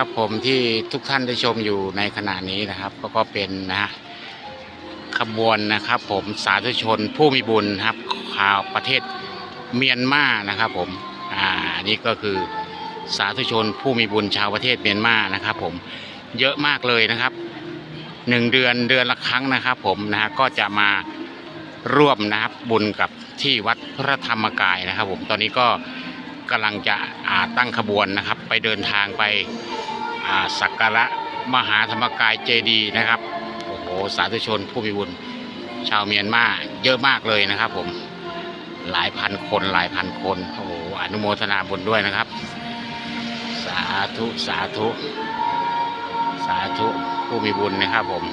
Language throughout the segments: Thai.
ครับผมที่ทุกท่านได้ชมอยู่ในขณะนี้นะครับ ก็ก็เป็นนะฮะขบวนนะครับ ผมสาธุชนผู้มีบุญครับข่าวประเทศเมียนมานะครับ ผมอ่านี่ก็คือสาธุชนผู้มีบุญชาวประเทศเมียนมานะครับ ผมเยอะมากเลยนะครับหนึ่งเดือนเดือนละครั้งนะครับ ผมนะฮะก็จะมาร่วมนะครับบุญกับที่วัดพระธรรมกายนะครับ ผมตอนนี้ก็ กำลังจะตั้งขบวนนะครับ ไปเดินทางไปสักการะมหาธรรมกายเจดีนะครับโอ้โหสาธุชนผู้มีบุญชาวเมียนมาเยอะมากเลยนะครับ ผมหลายพันคนหลายพันคนโอ้โหอนุโมทนาบุญด้วยนะครับ สาธุสาธุ สาธุผู้มีบุญนะครับผม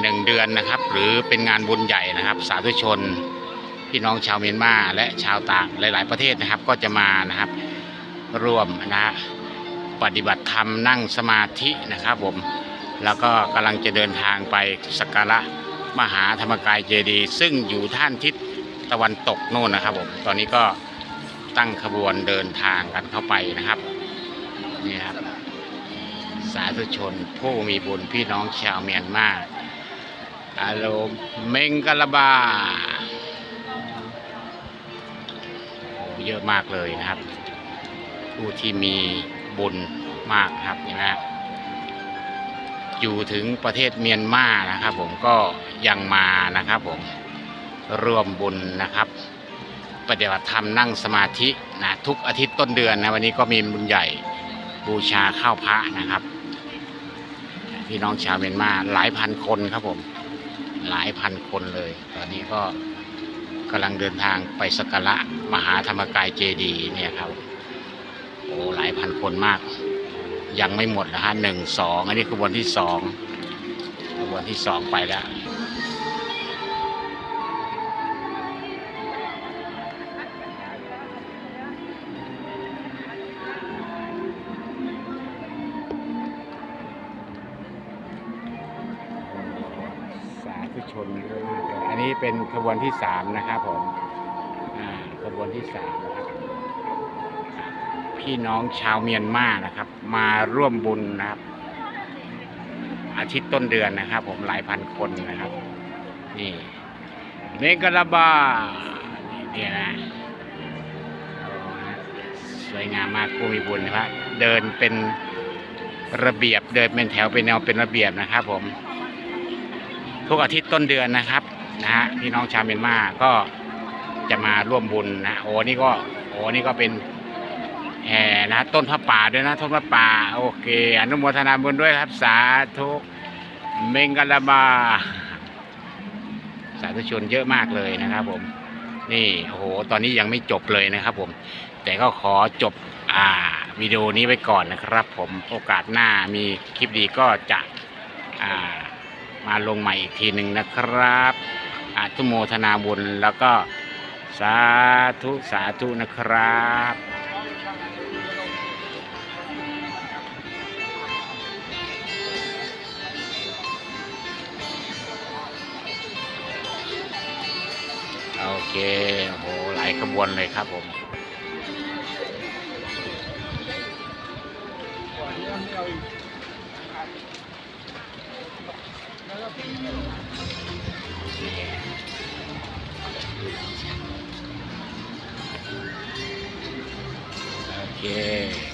หนึ่งเดือนนะครับ หรือเป็นงานบุญใหญ่นะครับ สาธุชน พี่น้องชาวเมียนมาและชาวต่างหลาย ๆ ประเทศนะครับก็จะมานะครับร่วมนะปฏิบัติธรรมนั่งสมาธินะครับผมแล้วก็กำลังจะเดินทางไปสักการะมหาธรรมกายเจดีย์ซึ่งอยู่ท่านทิศตะวันตกโน่นนะครับผมตอนนี้ก็ตั้งขบวนเดินทางกันเข้าไปนะครับนี่ครับสาธุชนผู้มีบุญพี่น้องชาวเมียนมาอาโลเมงกะลาบา เยอะมากเลยนะครับ ผู้ที่มีบุญมากครับเห็นไหมฮะอยู่ถึงประเทศเมียนมานะครับ ผมก็ยังมานะครับ ผมร่วมบุญนะครับ ปฏิบัติธรรมนั่งสมาธินะทุกอาทิตย์ต้นเดือนนะวันนี้ก็มีบุญใหญ่บูชาข้าวพระนะครับพี่น้องชาวเมียนมาหลายพันคนครับผม หลายพันคนเลย ตอนนี้ก็ กำลังเดินทางไปสักการะมหาธรรมกายเจดีเนี่ยครับโอ้หลายพันคนมาก ยังไม่หมดนะฮะหนึ่งสองอันนี้ขบวนที่สองขบวนที่สองไปแล้วุชนเยอะมากเลยอันนี้เป็นขบวนที่สามนะครับผมอ่าขบวนที่สามนะครับ พี่น้องชาวเมียนมานะครับ มาร่วมบุญนะครับ อาทิตย์ต้นเดือนนะครับ ผมหลายพันคนนะครับ นี่เมกะลาบานี่นะโอ้นะสวยงามมากผู้มีบุญนะครับเดินเป็นระเบียบเดินเป็นแถวเป็นแนวเป็นระเบียบนะครับผม ทุกอาทิตย์ต้นเดือนนะครับนะฮะพี่น้องชาวเมียนมาก็จะมาร่วมบุญนะโอ้นี่ก็โอ้นี่ก็เป็นแห่นะต้นพระป่าด้วยนะต้นพระป่าโอเค อนุโมทนาบุญด้วยครับสาธุเมงกะลาบาสาธุชนเยอะมากเลยนะครับผม นี่โอ้โหตอนนี้ยังไม่จบเลยนะครับผม แต่ก็ขอจบอ่าวิดีโอนี้ไว้ก่อนนะครับ ผมโอกาสหน้ามีคลิปดีก็จะอ่า มาลงใหม่อีกทีหนึ่งนะครับอาทุโมทนาบุญแล้วก็สาธุสาธุนะครับโอเคโอ้โหหลายขบวนเลยครับผมโอเค